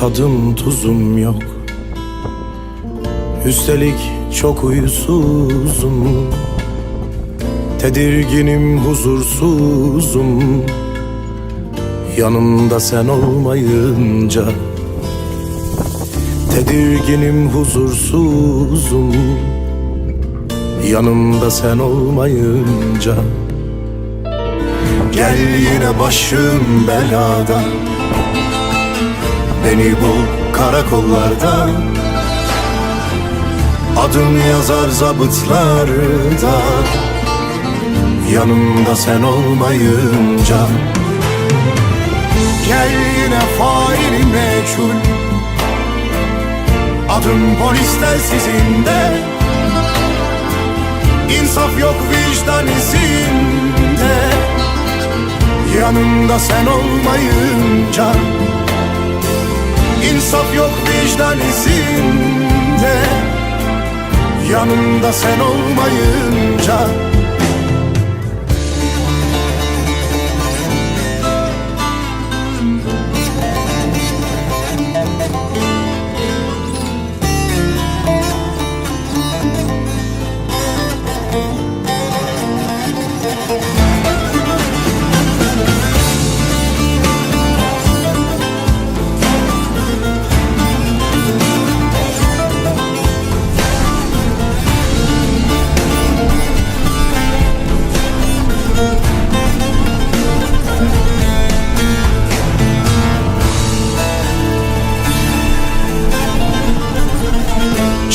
tadım tuzum yok. Üstelik çok uyusuzum Tedirginim huzursuzum. Yanımda sen olmayınca Tedirginim huzursuzum. Yanımda sen olmayınca Gel yine başım belada Beni bul karakollarda Adım yazar zabıtlarda. Yanımda sen olmayınca. Gel yine faili meçhul. Adım polisler sizinde. İnsaf yok vicdan izinde. Yanımda sen olmayınca İnsaf yok vicdan izinde. Yanımda sen olmayınca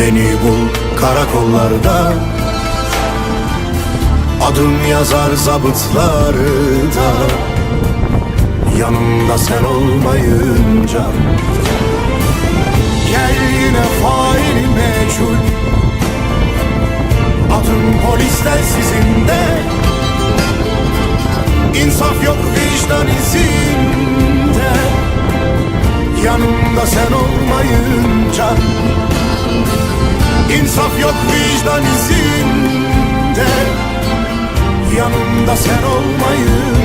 Beni bul karakollarda. Adım yazar zabıtlarda. Yanımda sen olmayınca. Gel yine faili meçhul. Adım polisler sizinde İnsaf yok vicdan izinde. Yanımda sen olmayınca İnsaf yok vicdan izinde. Yanımda sen olmayınca